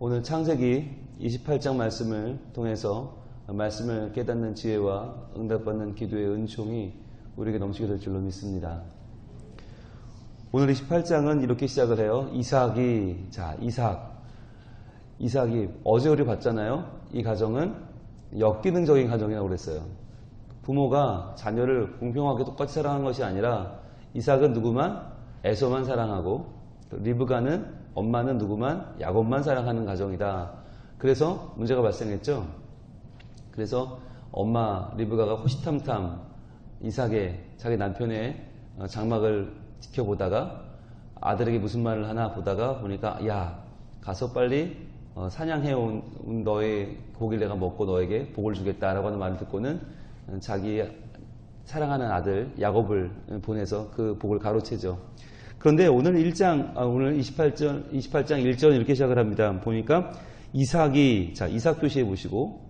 오늘 창세기 28장 말씀을 통해서 말씀을 깨닫는 지혜와 응답받는 기도의 은총이 우리에게 넘치게 될 줄로 믿습니다. 오늘 28장은 이렇게 시작을 해요. 이삭이, 자, 이삭. 이삭이, 어제 우리 봤잖아요. 이 가정은 역기능적인 가정이라고 그랬어요. 부모가 자녀를 공평하게 똑같이 사랑한 것이 아니라 이삭은 누구만? 에서만 사랑하고 리브가는 엄마는 누구만? 야곱만 사랑하는 가정이다. 그래서 문제가 발생했죠. 그래서 엄마 리브가가 호시탐탐 이삭의 자기 남편의 어, 장막을 지켜보다가 아들에게 무슨 말을 하나 보다가 보니까 야 가서 빨리 어, 사냥해온 너의 고기를 내가 먹고 너에게 복을 주겠다라고 하는 말을 듣고는 자기 사랑하는 아들 야곱을 보내서 그 복을 가로채죠. 그런데 오늘 1장, 아, 오늘 28장, 28장 1절 이렇게 시작을 합니다. 보니까 이삭이, 자, 이삭 표시해 보시고,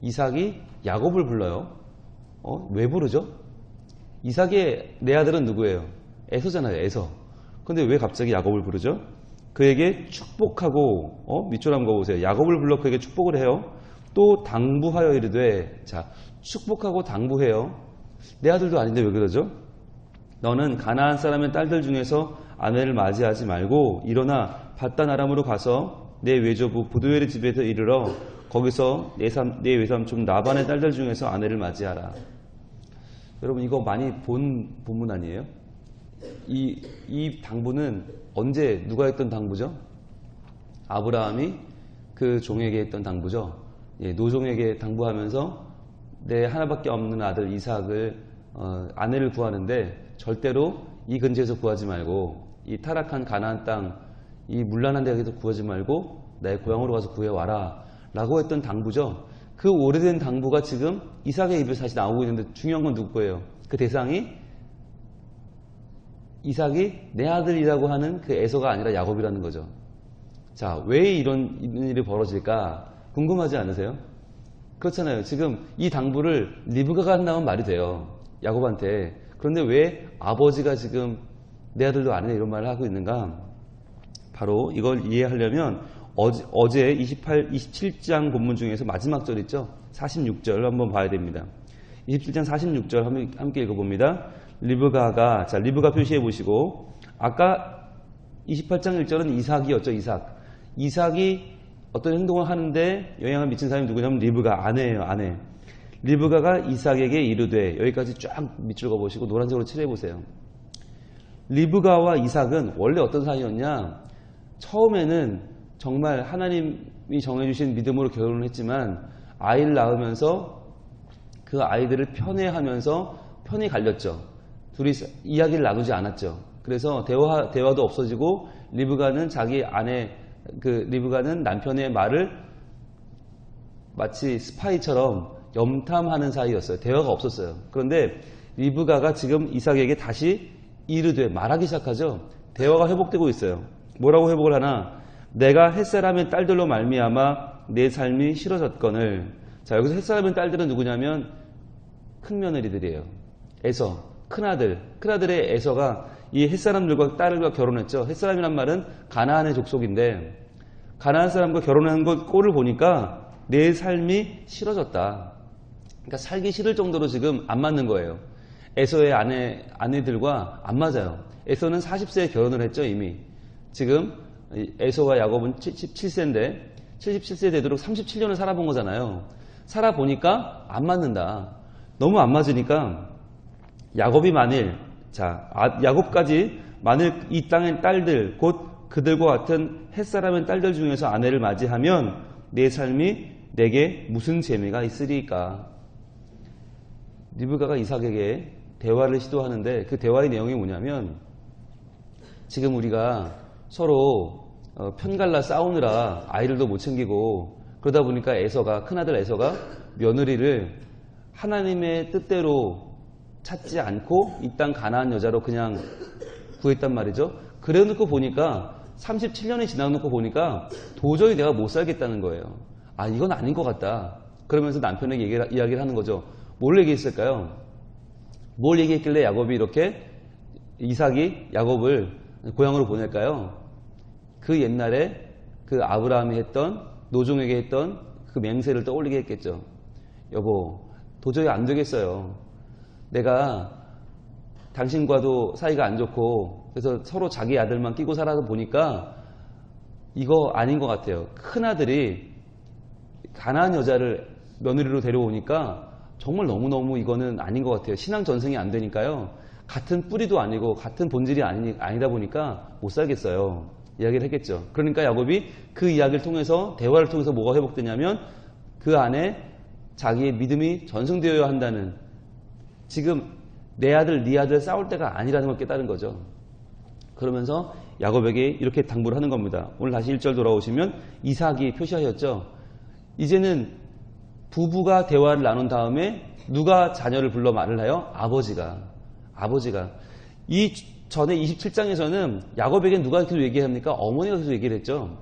이삭이 야곱을 불러요. 어, 왜 부르죠? 이삭의 내 아들은 누구예요? 에서잖아요, 에서. 근데 왜 갑자기 야곱을 부르죠? 그에게 축복하고, 어, 밑줄 한번 보세요. 야곱을 불러 그에게 축복을 해요. 또 당부하여 이르되, 자, 축복하고 당부해요. 내 아들도 아닌데 왜 그러죠? 너는 가나안 사람의 딸들 중에서 아내를 맞이하지 말고 일어나 바단 아람으로 가서 내 외조부 부두엘의 집에서 이르러 거기서 내, 삼, 내 외삼촌 나반의 딸들 중에서 아내를 맞이하라. 여러분 이거 많이 본 본문 아니에요? 이, 이 당부는 언제 누가 했던 당부죠? 아브라함이 그 종에게 했던 당부죠. 예, 노종에게 당부하면서 내 하나밖에 없는 아들 이삭을 어, 아내를 구하는데 절대로 이 근처에서 구하지 말고 이 타락한 가나안 땅, 이 물란한 데에서 구하지 말고 나의 고향으로 가서 구해 와라 라고 했던 당부죠. 그 오래된 당부가 지금 이삭의 입에서 다시 나오고 있는데 중요한 건 누구 거예요? 그 대상이 이삭이 내 아들이라고 하는 그 에서가 아니라 야곱이라는 거죠. 자, 왜 이런 일이 벌어질까 궁금하지 않으세요? 그렇잖아요. 지금 이 당부를 리브가가 한다면 말이 돼요. 야곱한테. 그런데 왜 아버지가 지금 내 아들도 아니네 이런 말을 하고 있는가? 바로 이걸 이해하려면 어제, 어제 28, 27장 본문 중에서 마지막 절 있죠? 46절 한번 봐야 됩니다. 27장 46절 함께 읽어봅니다. 리브가가, 자, 리브가 표시해 보시고, 아까 28장 1절은 이삭이었죠, 이삭. 이삭이 어떤 행동을 하는데 영향을 미친 사람이 누구냐면 리브가, 아내예요, 아내. 리브가가 이삭에게 이르되, 여기까지 쫙 밑줄 그어보시고 노란색으로 칠해 보세요. 리브가와 이삭은 원래 어떤 사이였냐? 처음에는 정말 하나님이 정해주신 믿음으로 결혼을 했지만 아이를 낳으면서 그 아이들을 편애하면서 편이 갈렸죠. 둘이 이야기를 나누지 않았죠. 그래서 대화, 대화도 없어지고 리브가는 자기 아내, 그 리브가는 남편의 말을 마치 스파이처럼 염탐하는 사이였어요. 대화가 없었어요. 그런데 리브가가 지금 이삭에게 다시 이르되 말하기 시작하죠. 대화가 회복되고 있어요. 뭐라고 회복을 하나? 내가 햇사람의 딸들로 말미암아 내 삶이 싫어졌건을 자 여기서 햇사람의 딸들은 누구냐면 큰 며느리들이에요. 에서 큰아들 큰아들의 에서가 이 햇사람들과 딸과 결혼했죠. 햇사람이란 말은 가나안의 족속인데 가나안 사람과 결혼한 것 꼴을 보니까 내 삶이 싫어졌다. 그러니까 살기 싫을 정도로 지금 안 맞는 거예요. 에서의 아내, 아내들과 안 맞아요. 에서는 40세에 결혼을 했죠, 이미. 지금 에서와 야곱은 77세인데 77세 되도록 37년을 살아본 거잖아요. 살아보니까 안 맞는다. 너무 안 맞으니까 야곱이 만일 자 아, 야곱까지 만일 이 땅의 딸들 곧 그들과 같은 햇사람의 딸들 중에서 아내를 맞이하면 내 삶이 내게 무슨 재미가 있으리까? 리브가가 이삭에게 대화를 시도하는데 그 대화의 내용이 뭐냐면 지금 우리가 서로 어, 편갈라 싸우느라 아이들도 못 챙기고 그러다 보니까 에서가 큰아들 에서가 며느리를 하나님의 뜻대로 찾지 않고 이 땅 가나안 여자로 그냥 구했단 말이죠. 그래 놓고 보니까 37년이 지나 놓고 보니까 도저히 내가 못 살겠다는 거예요. 아 이건 아닌 것 같다. 그러면서 남편에게 얘기를, 이야기를 하는 거죠. 뭘 얘기했을까요? 뭘 얘기했길래 야곱이 이렇게 이삭이 야곱을 고향으로 보낼까요? 그 옛날에 그 아브라함이 했던 노종에게 했던 그 맹세를 떠올리게 했겠죠. 여보, 도저히 안 되겠어요. 내가 당신과도 사이가 안 좋고 그래서 서로 자기 아들만 끼고 살아서 보니까 이거 아닌 것 같아요. 큰 아들이 가난한 여자를 며느리로 데려오니까 정말 너무너무 이거는 아닌 것 같아요. 신앙 전승이 안 되니까요. 같은 뿌리도 아니고 같은 본질이 아니, 아니다 보니까 못 살겠어요. 이야기를 했겠죠. 그러니까 야곱이 그 이야기를 통해서 대화를 통해서 뭐가 회복되냐면 그 안에 자기의 믿음이 전승되어야 한다는 지금 내 아들, 네 아들 싸울 때가 아니라는 걸 깨달은 거죠. 그러면서 야곱에게 이렇게 당부를 하는 겁니다. 오늘 다시 1절 돌아오시면 이삭이 표시하였죠. 이제는 부부가 대화를 나눈 다음에 누가 자녀를 불러 말을 하여 아버지가 아버지가 이 전에 27장에서는 야곱에게 누가 계속 얘기합니까? 어머니가 계속 얘기를 했죠.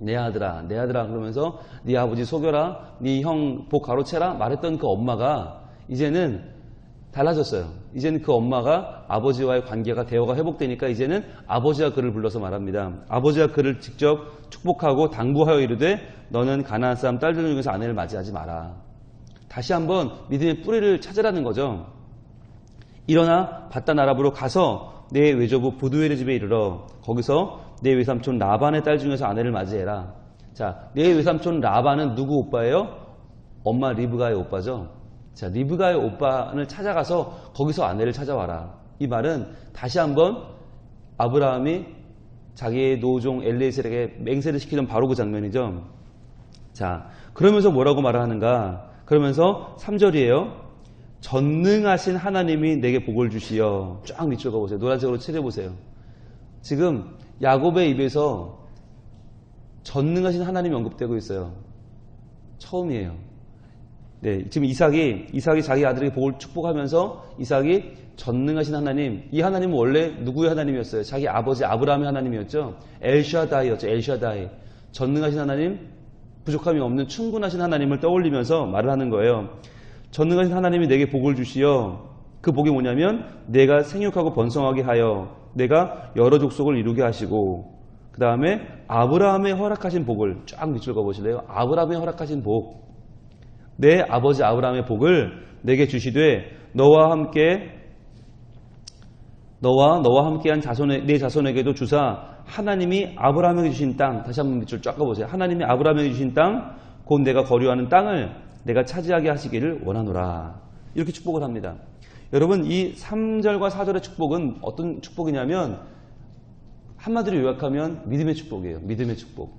내 아들아, 내 아들아 그러면서 네 아버지 속여라, 네 형 복 가로채라 말했던 그 엄마가 이제는 달라졌어요. 이제는 그 엄마가 아버지와의 관계가 대화가 회복되니까 이제는 아버지가 그를 불러서 말합니다. 아버지가 그를 직접 축복하고 당부하여 이르되 너는 가나안 사람 딸들 중에서 아내를 맞이하지 마라. 다시 한번 믿음의 뿌리를 찾으라는 거죠. 일어나 바단 아랍으로 가서 내 외조부 부두엘의 집에 이르러 거기서 내 외삼촌 라반의 딸 중에서 아내를 맞이해라. 자, 내 외삼촌 라반은 누구 오빠예요? 엄마 리브가의 오빠죠. 자, 리브가의 오빠를 찾아가서 거기서 아내를 찾아와라. 이 말은 다시 한번 아브라함이 자기의 노종 엘리에셀에게 맹세를 시키던 바로 그 장면이죠. 자, 그러면서 뭐라고 말을 하는가? 그러면서 3절이에요. 전능하신 하나님이 내게 복을 주시어 쫙 밑줄 가보세요. 노란색으로 칠해보세요. 지금 야곱의 입에서 전능하신 하나님이 언급되고 있어요. 처음이에요. 네, 지금 이삭이 이삭이 자기 아들에게 복을 축복하면서 이삭이 전능하신 하나님, 이 하나님은 원래 누구의 하나님이었어요? 자기 아버지 아브라함의 하나님이었죠. 엘샤다이였죠. 엘샤다이. 전능하신 하나님, 부족함이 없는 충분하신 하나님을 떠올리면서 말을 하는 거예요. 전능하신 하나님이 내게 복을 주시어 그 복이 뭐냐면 내가 생육하고 번성하게 하여 내가 여러 족속을 이루게 하시고 그 다음에 아브라함의 허락하신 복을 쫙 밑줄 그어보실래요? 아브라함의 허락하신 복. 내 아버지 아브라함의 복을 내게 주시되 너와 함께 너와 너와 함께한 자손의 내 자손에게도 주사 하나님이 아브라함에게 주신 땅 다시 한번 밑줄 쫙 가보세요. 하나님이 아브라함에게 주신 땅 곧 내가 거류하는 땅을 내가 차지하게 하시기를 원하노라. 이렇게 축복을 합니다. 여러분 이 3절과 4절의 축복은 어떤 축복이냐면 한마디로 요약하면 믿음의 축복이에요. 믿음의 축복.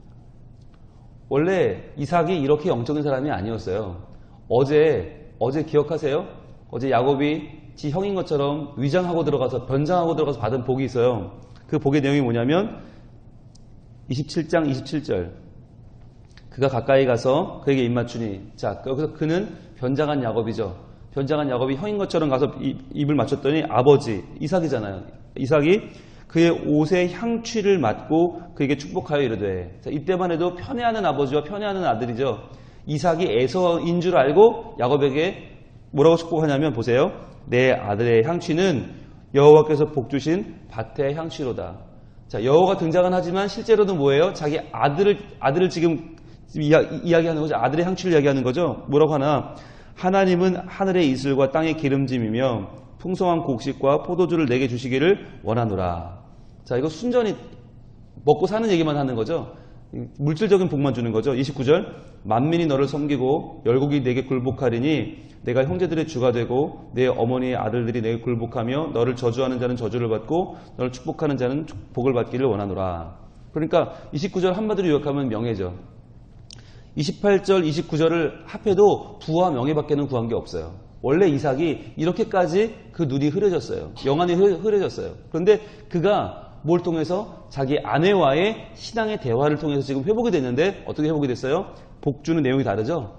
원래 이삭이 이렇게 영적인 사람이 아니었어요. 어제 어제 기억하세요? 어제 야곱이 지 형인 것처럼 위장하고 들어가서 변장하고 들어가서 받은 복이 있어요. 그 복의 내용이 뭐냐면 27장 27절 그가 가까이 가서 그에게 입맞추니 자 여기서 그는 변장한 야곱이죠. 변장한 야곱이 형인 것처럼 가서 입을 맞췄더니 아버지 이삭이잖아요. 이삭이 그의 옷의 향취를 맡고 그에게 축복하여 이르되 자, 이때만 해도 편애하는 아버지와 편애하는 아들이죠. 이삭이 에서인 줄 알고 야곱에게 뭐라고 축복하냐면 보세요. 내 아들의 향취는 여호와께서 복 주신 밭의 향취로다. 자, 여호가 등장은 하지만 실제로는 뭐예요? 자기 아들을 아들을 지금 이야, 이야기하는 거죠. 아들의 향취를 이야기하는 거죠. 뭐라고 하나? 하나님은 하늘의 이슬과 땅의 기름짐이며 풍성한 곡식과 포도주를 내게 주시기를 원하노라. 자, 이거 순전히 먹고 사는 얘기만 하는 거죠. 물질적인 복만 주는 거죠. 29절 만민이 너를 섬기고 열국이 내게 굴복하리니 내가 형제들의 주가 되고 내 어머니의 아들들이 내게 굴복하며 너를 저주하는 자는 저주를 받고 너를 축복하는 자는 복을 받기를 원하노라. 그러니까 29절 한마디로 요약하면 명예죠. 28절, 29절을 합해도 부와 명예밖에는 구한 게 없어요. 원래 이삭이 이렇게까지 그 눈이 흐려졌어요. 영안이 흐려졌어요. 그런데 그가 뭘 통해서 자기 아내와의 신앙의 대화를 통해서 지금 회복이 됐는데 어떻게 회복이 됐어요? 복주는 내용이 다르죠.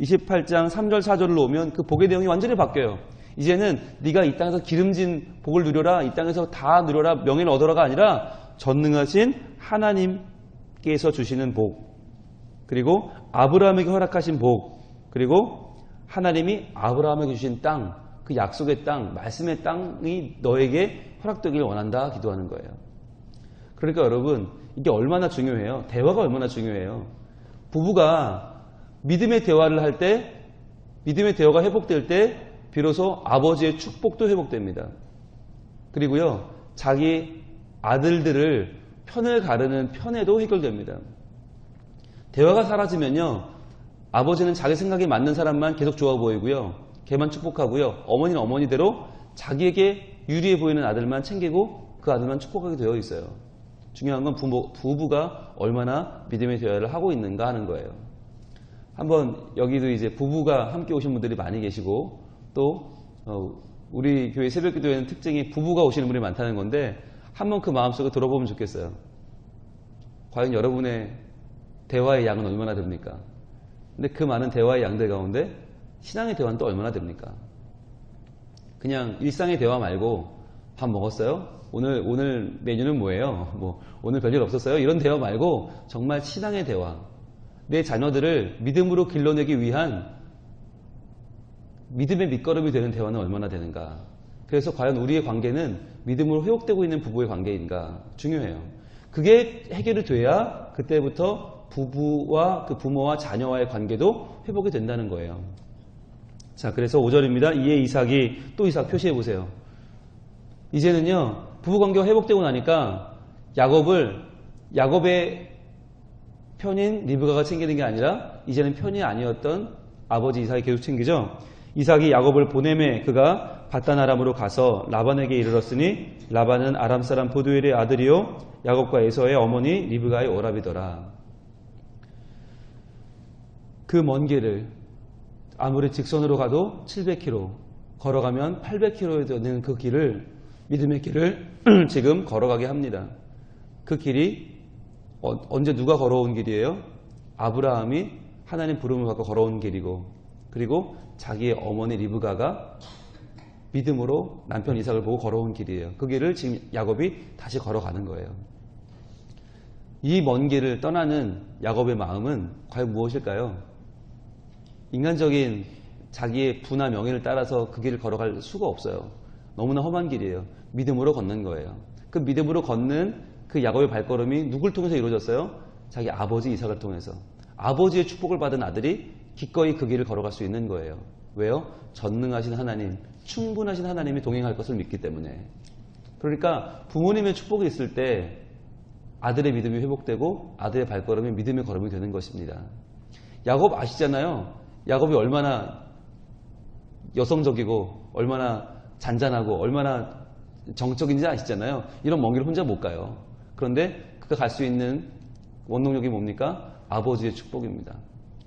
28장 3절 4절을 오면 그 복의 내용이 완전히 바뀌어요. 이제는 네가 이 땅에서 기름진 복을 누려라, 이 땅에서 다 누려라, 명예를 얻어라가 아니라 전능하신 하나님께서 주시는 복, 그리고 아브라함에게 허락하신 복, 그리고 하나님이 아브라함에게 주신 땅, 그 약속의 땅, 말씀의 땅이 너에게 허락되기를 원한다 기도하는 거예요. 그러니까 여러분, 이게 얼마나 중요해요. 대화가 얼마나 중요해요. 부부가 믿음의 대화를 할 때, 믿음의 대화가 회복될 때, 비로소 아버지의 축복도 회복됩니다. 그리고요, 자기 아들들을 편을 가르는 편에도 해결됩니다. 대화가 사라지면요, 아버지는 자기 생각에 맞는 사람만 계속 좋아 보이고요, 걔만 축복하고요, 어머니는 어머니대로 자기에게 유리해 보이는 아들만 챙기고 그 아들만 축복하게 되어 있어요. 중요한 건 부모, 부부가 얼마나 믿음의 대화를 하고 있는가 하는 거예요. 한번 여기도 이제 부부가 함께 오신 분들이 많이 계시고 또 어, 우리 교회 새벽기도에는 특징이 부부가 오시는 분이 많다는 건데 한번 그 마음속에 들어보면 좋겠어요. 과연 여러분의 대화의 양은 얼마나 됩니까? 근데 그 많은 대화의 양들 가운데 신앙의 대화는 또 얼마나 됩니까? 그냥 일상의 대화 말고 밥 먹었어요? 오늘 오늘 메뉴는 뭐예요? 뭐 오늘 별일 없었어요? 이런 대화 말고 정말 신앙의 대화. 내 자녀들을 믿음으로 길러내기 위한 믿음의 밑거름이 되는 대화는 얼마나 되는가? 그래서 과연 우리의 관계는 믿음으로 회복되고 있는 부부의 관계인가? 중요해요. 그게 해결이 돼야 그때부터 부부와 그 부모와 자녀와의 관계도 회복이 된다는 거예요. 자, 그래서 5절입니다. 이에 이삭이 또 이삭 표시해 보세요. 이제는요, 부부 관계가 회복되고 나니까 야곱을 야곱의 편인 리브가가 챙기는 게 아니라 이제는 편이 아니었던 아버지 이삭이 계속 챙기죠. 이삭이 야곱을 보내매 그가 바단 아람으로 가서 라반에게 이르렀으니 라반은 아람 사람 보두엘의 아들이요 야곱과 에서의 어머니 리브가의 오랍이더라. 그 먼 길을 아무리 직선으로 가도 700km 걸어가면 800km에 되는 그 길을 믿음의 길을 지금 걸어가게 합니다. 그 길이 어, 언제 누가 걸어온 길이에요? 아브라함이 하나님 부름을 받고 걸어온 길이고 그리고 자기의 어머니 리브가가 믿음으로 남편 이삭을 보고 걸어온 길이에요. 그 길을 지금 야곱이 다시 걸어가는 거예요. 이 먼 길을 떠나는 야곱의 마음은 과연 무엇일까요? 인간적인 자기의 부나 명예를 따라서 그 길을 걸어갈 수가 없어요. 너무나 험한 길이에요. 믿음으로 걷는 거예요. 그 믿음으로 걷는 그 야곱의 발걸음이 누굴 통해서 이루어졌어요? 자기 아버지 이삭을 통해서. 아버지의 축복을 받은 아들이 기꺼이 그 길을 걸어갈 수 있는 거예요. 왜요? 전능하신 하나님, 충분하신 하나님이 동행할 것을 믿기 때문에. 그러니까 부모님의 축복이 있을 때 아들의 믿음이 회복되고 아들의 발걸음이 믿음의 걸음이 되는 것입니다. 야곱 아시잖아요. 야곱이 얼마나 여성적이고 얼마나 잔잔하고 얼마나 정적인지 아시잖아요. 이런 먼 길을 혼자 못 가요. 그런데 그가 갈 수 있는 원동력이 뭡니까? 아버지의 축복입니다.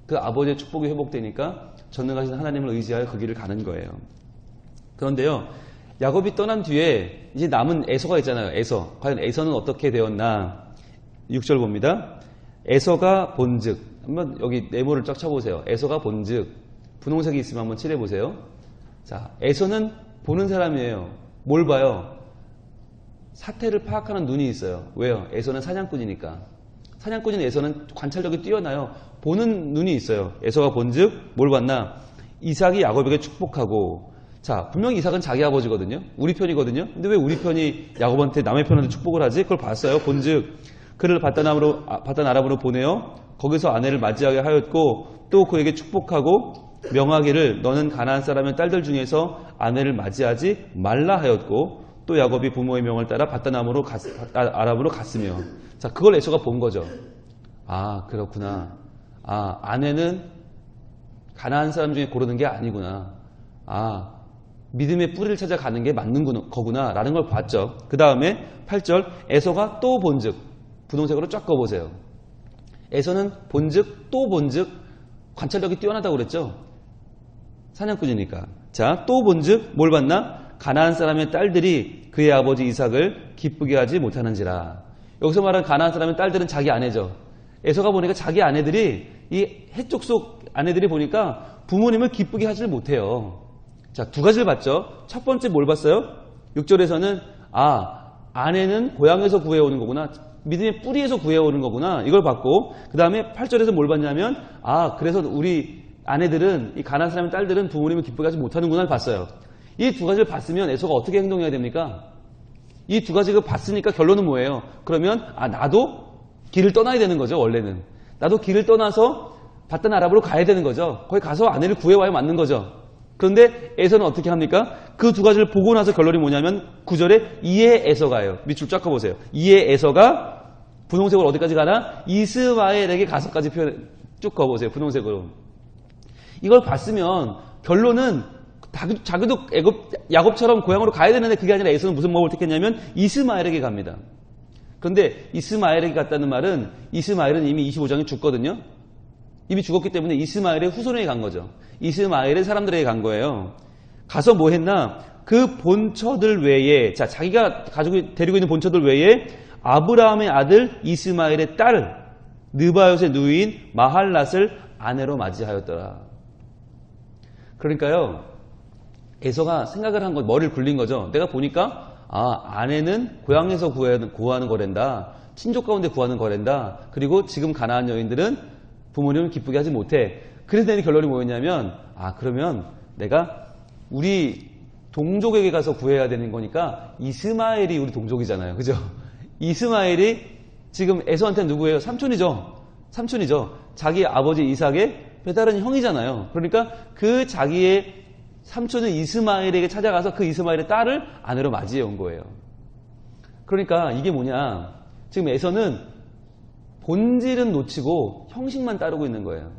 그 아버지의 축복이 회복되니까 전능하신 하나님을 의지하여 그 길을 가는 거예요. 그런데요, 야곱이 떠난 뒤에 이제 남은 에서가 있잖아요. 에서. 과연 에서는 어떻게 되었나? 6절 봅니다. 에서가 본즉. 한번 여기 네모를 쫙 쳐보세요. 에서가 본즉. 분홍색이 있으면 한번 칠해보세요. 자, 에서는 보는 사람이에요. 뭘 봐요? 사태를 파악하는 눈이 있어요. 왜요? 에서는 사냥꾼이니까. 사냥꾼인 에서는 관찰력이 뛰어나요. 보는 눈이 있어요. 에서가 본즉 뭘 봤나? 이삭이 야곱에게 축복하고 자 분명히 이삭은 자기 아버지거든요. 우리 편이거든요. 근데 왜 우리 편이 야곱한테 남의 편한테 축복을 하지? 그걸 봤어요. 본즉 그를 바다나무로 바단 아람으로 보내어 거기서 아내를 맞이하게 하였고 또 그에게 축복하고 명하기를 너는 가나안 사람의 딸들 중에서 아내를 맞이하지 말라 하였고 또 야곱이 부모의 명을 따라 바다나무로 갔, 아람으로 갔으며 자 그걸 에서가 본 거죠. 아 그렇구나. 아 아내는 가나안 사람 중에 고르는 게 아니구나. 아 믿음의 뿌리를 찾아가는 게 맞는 거구나 라는 걸 봤죠. 그 다음에 8절 에서가 또 본즉 분홍색으로 쫙 그어보세요. 에서는 본즉 또 본즉 관찰력이 뛰어나다고 그랬죠. 사냥꾼이니까. 자, 또 본즉 뭘 봤나? 가나안 사람의 딸들이 그의 아버지 이삭을 기쁘게 하지 못하는지라. 여기서 말하는 가나안 사람의 딸들은 자기 아내죠. 에서가 보니까 자기 아내들이 이 해쪽 속 아내들이 보니까 부모님을 기쁘게 하질 못해요. 자, 두 가지를 봤죠. 첫 번째 뭘 봤어요? 6절에서는 아, 아내는 고향에서 구해오는 거구나. 믿음의 뿌리에서 구해오는 거구나. 이걸 봤고 그 다음에 8절에서 뭘 봤냐면 아, 그래서 우리 아내들은 이 가난 사람의 딸들은 부모님을 기쁘게 하지 못하는구나를 봤어요. 이 두 가지를 봤으면 에서가 어떻게 행동해야 됩니까? 이 두 가지를 봤으니까 결론은 뭐예요? 그러면 아 나도 길을 떠나야 되는 거죠, 원래는. 나도 길을 떠나서 바단 아랍으로 가야 되는 거죠. 거기 가서 아내를 구해와야 맞는 거죠. 그런데 에서는 어떻게 합니까? 그 두 가지를 보고 나서 결론이 뭐냐면 구절에 이에 에서가요. 밑줄 쫙 가보세요. 이에 에서가 분홍색으로 어디까지 가나? 이스마엘에게 가서까지 표현 쭉 가보세요. 분홍색으로. 이걸 봤으면 결론은 자기- 자기도 애굽, 야곱처럼 고향으로 가야 되는데 그게 아니라 에서는 무슨 목을 택했냐면 이스마엘에게 갑니다. 그런데 이스마엘에게 갔다는 말은 이스마엘은 이미 25장에 죽거든요. 이미 죽었기 때문에 이스마엘의 후손에게 간 거죠. 이스마엘의 사람들에게 간 거예요. 가서 뭐 했나? 그 본처들 외에, 자, 자기가 가지고 데리고 있는 본처들 외에 아브라함의 아들 이스마엘의 딸, 느바요의 누이인 마할랏을 아내로 맞이하였더라. 그러니까요, 에서가 생각을 한 건, 머리를 굴린 거죠. 내가 보니까, 아, 아내는 고향에서 구하는, 구하는 거랜다. 친족 가운데 구하는 거랜다. 그리고 지금 가나안 여인들은 부모님을 기쁘게 하지 못해. 그래서 내는 결론이 뭐였냐면, 아, 그러면 내가 우리 동족에게 가서 구해야 되는 거니까 이스마엘이 우리 동족이잖아요. 그죠? 이스마엘이 지금 에서한테 누구예요? 삼촌이죠. 삼촌이죠. 자기 아버지 이삭의 배다른 형이잖아요. 그러니까 그 자기의 삼촌은 이스마엘에게 찾아가서 그 이스마엘의 딸을 아내로 맞이해 온 거예요. 그러니까 이게 뭐냐. 지금 에서는 본질은 놓치고 형식만 따르고 있는 거예요.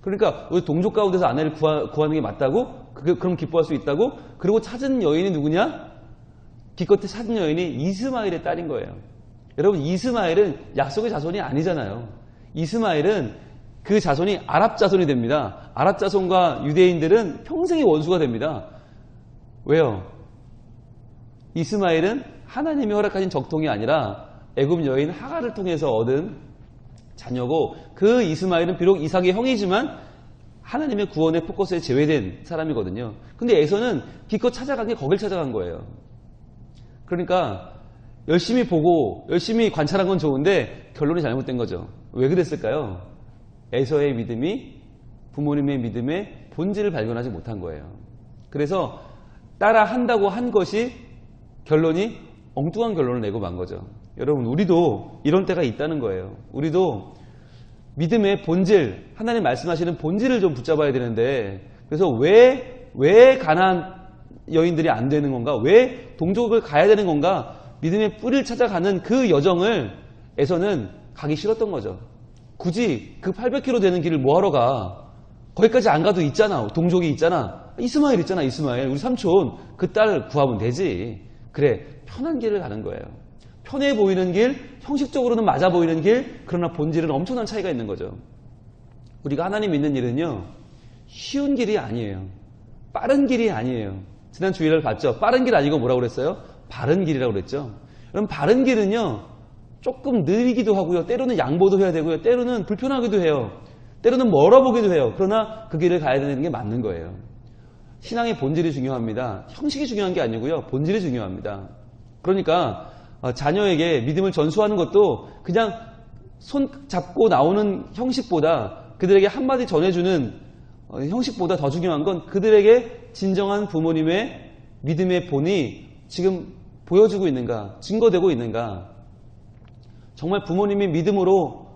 그러니까 우리 동족 가운데서 아내를 구하, 구하 는 게 맞다고? 그, 그럼 기뻐할 수 있다고? 그리고 찾은 여인이 누구냐? 기껏해 찾은 여인이 이스마엘의 딸인 거예요. 여러분 이스마엘은 약속의 자손이 아니잖아요. 이스마엘은 그 자손이 아랍 자손이 됩니다. 아랍 자손과 유대인들은 평생의 원수가 됩니다. 왜요? 이스마엘은 하나님이 허락하신 적통이 아니라 애굽 여인 하가를 통해서 얻은 자녀고 그 이스마엘은 비록 이삭의 형이지만 하나님의 구원의 포커스에 제외된 사람이거든요. 근데 에서는 기껏 찾아간 게 거길 찾아간 거예요. 그러니까 열심히 보고 열심히 관찰한 건 좋은데 결론이 잘못된 거죠. 왜 그랬을까요? 에서의 믿음이 부모님의 믿음의 본질을 발견하지 못한 거예요. 그래서 따라 한다고 한 것이 결론이 엉뚱한 결론을 내고 만 거죠. 여러분, 우리도 이런 때가 있다는 거예요. 우리도 믿음의 본질, 하나님 말씀하시는 본질을 좀 붙잡아야 되는데, 그래서 왜, 왜 가난 여인들이 안 되는 건가? 왜 동족을 가야 되는 건가? 믿음의 뿌리를 찾아가는 그 여정을 에서는 가기 싫었던 거죠. 굳이 그 800km 되는 길을 뭐하러 가? 거기까지 안 가도 있잖아. 동족이 있잖아. 이스마엘 있잖아, 이스마엘. 우리 삼촌. 그 딸 구하면 되지. 그래, 편한 길을 가는 거예요. 편해 보이는 길, 형식적으로는 맞아 보이는 길, 그러나 본질은 엄청난 차이가 있는 거죠. 우리가 하나님 믿는 일은요, 쉬운 길이 아니에요. 빠른 길이 아니에요. 지난 주일을 봤죠? 빠른 길 아니고 뭐라고 그랬어요? 바른 길이라고 그랬죠? 그럼 바른 길은요, 조금 느리기도 하고요. 때로는 양보도 해야 되고요. 때로는 불편하기도 해요. 때로는 멀어 보기도 해요. 그러나 그 길을 가야 되는 게 맞는 거예요. 신앙의 본질이 중요합니다. 형식이 중요한 게 아니고요. 본질이 중요합니다. 그러니까 어, 자녀에게 믿음을 전수하는 것도 그냥 손 잡고 나오는 형식보다 그들에게 한마디 전해주는 어, 형식보다 더 중요한 건 그들에게 진정한 부모님의 믿음의 본이 지금 보여주고 있는가, 증거되고 있는가. 정말 부모님이 믿음으로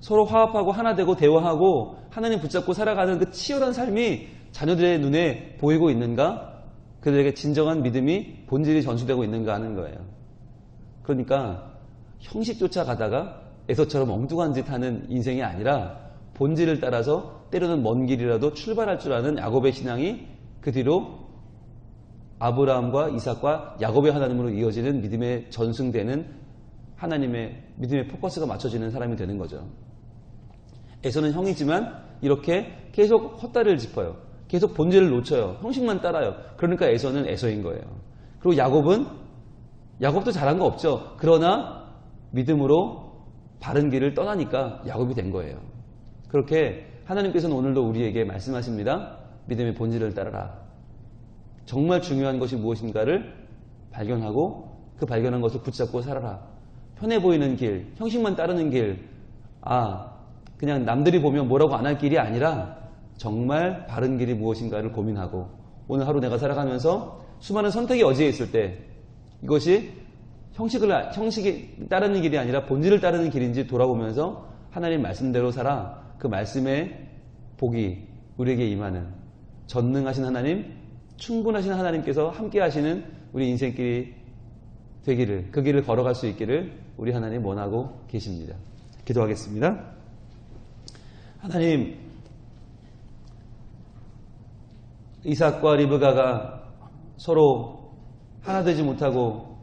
서로 화합하고 하나 되고 대화하고 하나님 붙잡고 살아가는 그 치열한 삶이 자녀들의 눈에 보이고 있는가? 그들에게 진정한 믿음이 본질이 전수되고 있는가 하는 거예요. 그러니까 형식 쫓아가다가 에서처럼 엉뚱한 짓 하는 인생이 아니라 본질을 따라서 때로는 먼 길이라도 출발할 줄 아는 야곱의 신앙이 그 뒤로 아브라함과 이삭과 야곱의 하나님으로 이어지는 믿음의 전승되는 하나님의 믿음의 포커스가 맞춰지는 사람이 되는 거죠. 에서는 형이지만 이렇게 계속 헛다리를 짚어요. 계속 본질을 놓쳐요. 형식만 따라요. 그러니까 에서는 에서인 거예요. 그리고 야곱은 야곱도 잘한 거 없죠. 그러나 믿음으로 바른 길을 떠나니까 야곱이 된 거예요. 그렇게 하나님께서는 오늘도 우리에게 말씀하십니다. 믿음의 본질을 따르라. 정말 중요한 것이 무엇인가를 발견하고 그 발견한 것을 붙잡고 살아라. 편해 보이는 길, 형식만 따르는 길, 아, 그냥 남들이 보면 뭐라고 안 할 길이 아니라 정말 바른 길이 무엇인가를 고민하고 오늘 하루 내가 살아가면서 수많은 선택이 어지에 있을 때 이것이 형식을 형식이 따르는 길이 아니라 본질을 따르는 길인지 돌아보면서 하나님 말씀대로 살아 그 말씀의 복이 우리에게 임하는 전능하신 하나님, 충분하신 하나님께서 함께 하시는 우리 인생길이 되기를 그 길을 걸어갈 수 있기를 우리 하나님 원하고 계십니다. 기도하겠습니다. 하나님 이삭과 리브가가 서로 하나 되지 못하고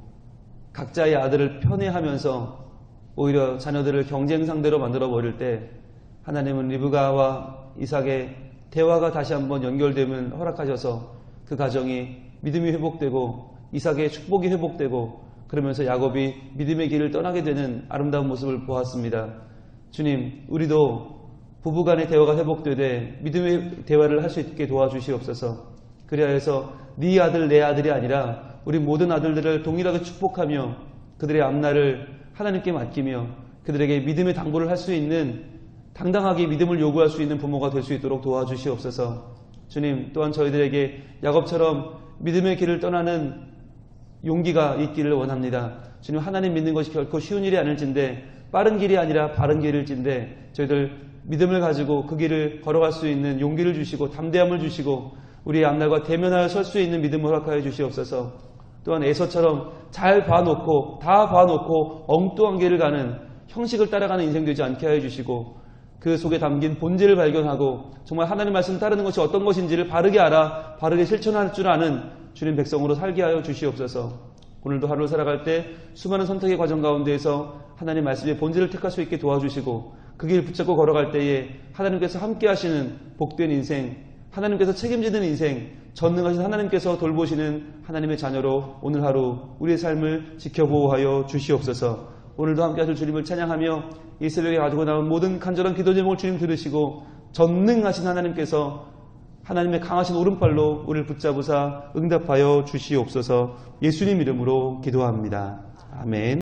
각자의 아들을 편애하면서 오히려 자녀들을 경쟁 상대로 만들어 버릴 때 하나님은 리브가와 이삭의 대화가 다시 한번 연결되면 허락하셔서 그 가정이 믿음이 회복되고 이삭의 축복이 회복되고 그러면서 야곱이 믿음의 길을 떠나게 되는 아름다운 모습을 보았습니다. 주님, 우리도 부부간의 대화가 회복되되 믿음의 대화를 할 수 있게 도와주시옵소서. 그리하여서 네 아들 내 아들이 아니라 우리 모든 아들들을 동일하게 축복하며 그들의 앞날을 하나님께 맡기며 그들에게 믿음의 당부를 할 수 있는 당당하게 믿음을 요구할 수 있는 부모가 될 수 있도록 도와주시옵소서. 주님 또한 저희들에게 야곱처럼 믿음의 길을 떠나는 용기가 있기를 원합니다. 주님 하나님 믿는 것이 결코 쉬운 일이 아닐진데 빠른 길이 아니라 바른 길일진데 저희들 믿음을 가지고 그 길을 걸어갈 수 있는 용기를 주시고 담대함을 주시고 우리의 앞날과 대면하여 설 수 있는 믿음을 허락하여 주시옵소서. 또한 에서처럼 잘 봐놓고 다 봐놓고 엉뚱한 길을 가는 형식을 따라가는 인생 되지 않게 하여 주시고 그 속에 담긴 본질을 발견하고 정말 하나님 말씀 따르는 것이 어떤 것인지를 바르게 알아 바르게 실천할 줄 아는 주님 백성으로 살게 하여 주시옵소서. 오늘도 하루를 살아갈 때 수많은 선택의 과정 가운데에서 하나님 말씀의 본질을 택할 수 있게 도와주시고 그 길 붙잡고 걸어갈 때에 하나님께서 함께 하시는 복된 인생, 하나님께서 책임지는 인생, 전능하신 하나님께서 돌보시는 하나님의 자녀로 오늘 하루 우리의 삶을 지켜보호하여 주시옵소서. 오늘도 함께 하실 주님을 찬양하며 이 새벽에 가지고 나온 모든 간절한 기도 제목을 주님 들으시고 전능하신 하나님께서 하나님의 강하신 오른팔로 우리를 붙잡으사 응답하여 주시옵소서 예수님 이름으로 기도합니다. 아멘.